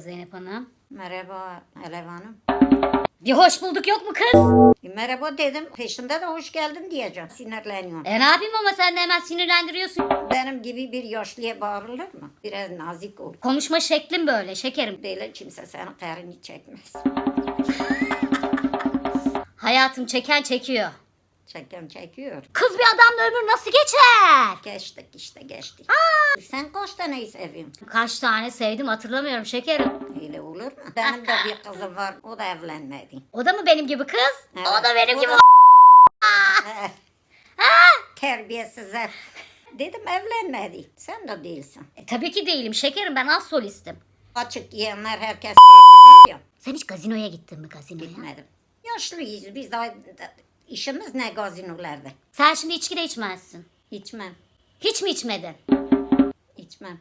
Zeynep Hanım. Merhaba Alev Hanım. Bir hoş bulduk yok mu kız? E, Merhaba dedim. Peşinde de hoş geldin diyeceğim. Sinirleniyorum. E ne yapayım ama sen de hemen sinirlendiriyorsun. Benim gibi bir yaşlıya bağırılır mı? Biraz nazik ol. Konuşma şeklin böyle şekerim. Böyle kimse senin karını çekmez. Hayatım çeken çekiyor. Çeken çekiyor. Kız bir adamla ömür nasıl geçer? Geçtik işte geçtik. Sen kaç taneyi seviyorsun? Kaç tane sevdim hatırlamıyorum şekerim. Öyle olur mu? Benim de bir kızım var. O da evlenmedi. O da mı benim gibi kız? Evet. O da benim O gibi. da- Terbiyesiz ev. Dedim evlenmedi. Sen de değilsin. E, tabii ki değilim şekerim ben az solistim. Açık yiyenler herkes diyor. Sen hiç gazinoya gittin mi gazinoya? Gitmedim. Yaşlıyız biz daha işimiz ne gazinolarda. Sen şimdi içki de içmezsin. İçmem. Hiç mi içmedin? İçmem.